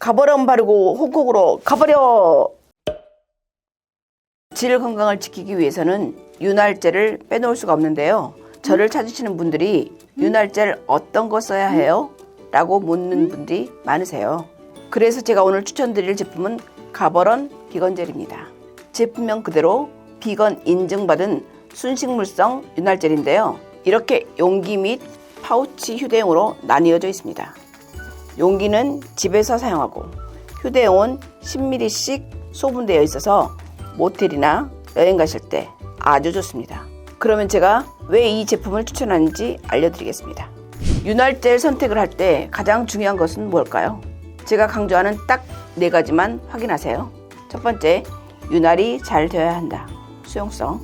가버렴 바르고 홍콩으로 가버려. 질 건강을 지키기 위해서는 윤활제를 빼놓을 수가 없는데요. 저를 찾으시는 분들이 윤활제를 어떤 거 써야 해요? 라고 묻는 분들이 많으세요. 그래서 제가 오늘 추천드릴 제품은 가버런 비건젤입니다. 제품명 그대로 비건 인증받은 순식물성 윤활젤인데요. 이렇게 용기 및 파우치 휴대용으로 나뉘어져 있습니다. 용기는 집에서 사용하고 휴대용은 10ml씩 소분되어 있어서 모텔이나 여행 가실 때 아주 좋습니다. 그러면 제가 왜 이 제품을 추천하는지 알려드리겠습니다. 윤활제를 선택을 할 때 가장 중요한 것은 뭘까요? 제가 강조하는 딱 네 가지만 확인하세요. 첫 번째, 윤활이 잘 되어야 한다. 수용성.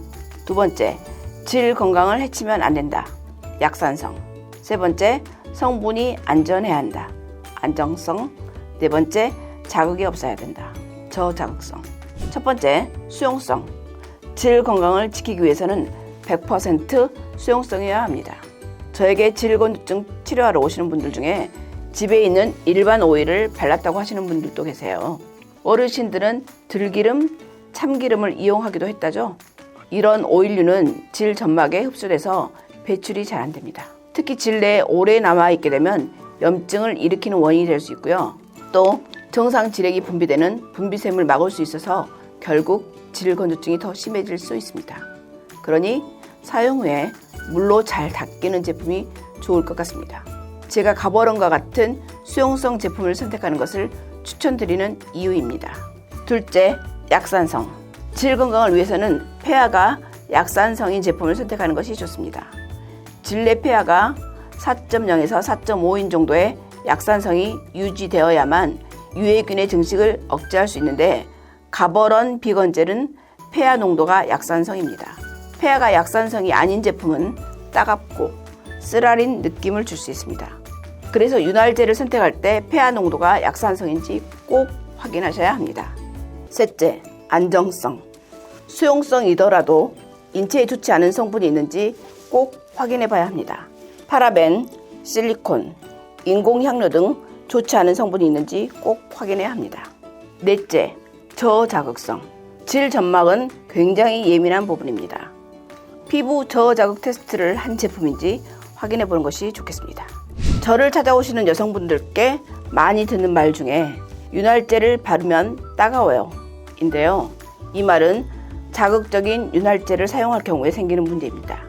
두 번째, 질 건강을 해치면 안 된다. 약산성. 세 번째, 성분이 안전해야 한다. 안정성. 네 번째, 자극이 없어야 된다. 저자극성. 첫 번째, 수용성. 질 건강을 지키기 위해서는 100% 수용성이어야 합니다. 저에게 질건조증 치료하러 오시는 분들 중에 집에 있는 일반 오일을 발랐다고 하시는 분들도 계세요. 어르신들은 들기름, 참기름을 이용하기도 했다죠. 이런 오일류는 질 점막에 흡수돼서 배출이 잘 안 됩니다. 특히 질 내에 오래 남아 있게 되면 염증을 일으키는 원인이 될 수 있고요. 또 정상 질액이 분비되는 분비샘을 막을 수 있어서 결국 질 건조증이 더 심해질 수 있습니다. 그러니 사용 후에 물로 잘 닦이는 제품이 좋을 것 같습니다. 제가 가버런과 같은 수용성 제품을 선택하는 것을 추천드리는 이유입니다. 둘째, 약산성. 질 건강을 위해서는 폐하가 약산성인 제품을 선택하는 것이 좋습니다. 질내 폐하가 4.0에서 4.5인 정도의 약산성이 유지되어야만 유해균의 증식을 억제할 수 있는데 가버런 비건젤은 폐하 농도가 약산성입니다. 폐하가 약산성이 아닌 제품은 따갑고 쓰라린 느낌을 줄 수 있습니다. 그래서 윤활제를 선택할 때 폐하 농도가 약산성인지 꼭 확인하셔야 합니다. 셋째, 안정성. 수용성이더라도 인체에 좋지 않은 성분이 있는지 꼭 확인해 봐야 합니다. 파라벤, 실리콘, 인공향료 등 좋지 않은 성분이 있는지 꼭 확인해야 합니다. 넷째, 저자극성. 질 점막은 굉장히 예민한 부분입니다. 피부 저자극 테스트를 한 제품인지 확인해 보는 것이 좋겠습니다. 저를 찾아오시는 여성분들께 많이 듣는 말 중에 윤활제를 바르면 따가워요. 인데요. 이 말은 자극적인 윤활제를 사용할 경우에 생기는 문제입니다.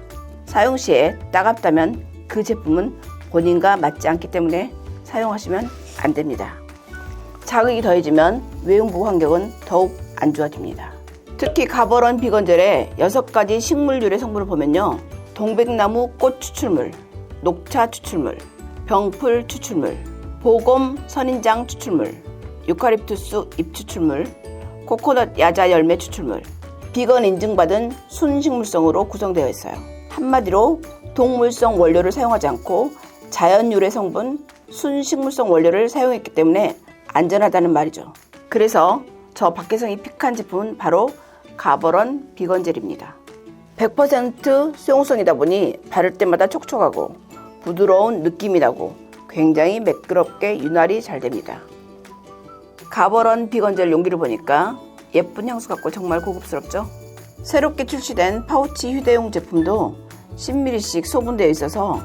사용 시에 따갑다면 그 제품은 본인과 맞지 않기 때문에 사용하시면 안 됩니다. 자극이 더해지면 외음부 환경은 더욱 안 좋아집니다. 특히 가버런 비건젤의 6가지 식물 유래 성분을 보면요. 동백나무 꽃 추출물, 녹차 추출물, 병풀 추출물, 보검 선인장 추출물, 유카립투스 잎 추출물, 코코넛 야자 열매 추출물, 비건 인증받은 순식물성으로 구성되어 있어요. 한마디로 동물성 원료를 사용하지 않고 자연 유래 성분, 순식물성 원료를 사용했기 때문에 안전하다는 말이죠. 그래서 저 박혜성이 픽한 제품은 바로 가버런 비건 젤입니다. 100% 수용성이다 보니 바를 때마다 촉촉하고 부드러운 느낌이 나고 굉장히 매끄럽게 윤활이 잘 됩니다. 가버런 비건 젤 용기를 보니까 예쁜 향수 같고 정말 고급스럽죠? 새롭게 출시된 파우치 휴대용 제품도 10ml씩 소분되어 있어서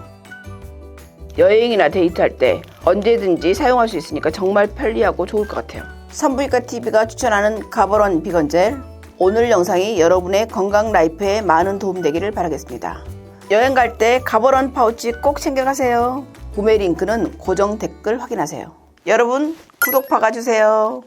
여행이나 데이트할 때 언제든지 사용할 수 있으니까 정말 편리하고 좋을 것 같아요. 산부인과 TV가 추천하는 가버런 비건 젤 오늘 영상이 여러분의 건강 라이프에 많은 도움 되기를 바라겠습니다. 여행 갈 때 가버런 파우치 꼭 챙겨가세요. 구매 링크는 고정 댓글 확인하세요. 여러분 구독 박아주세요.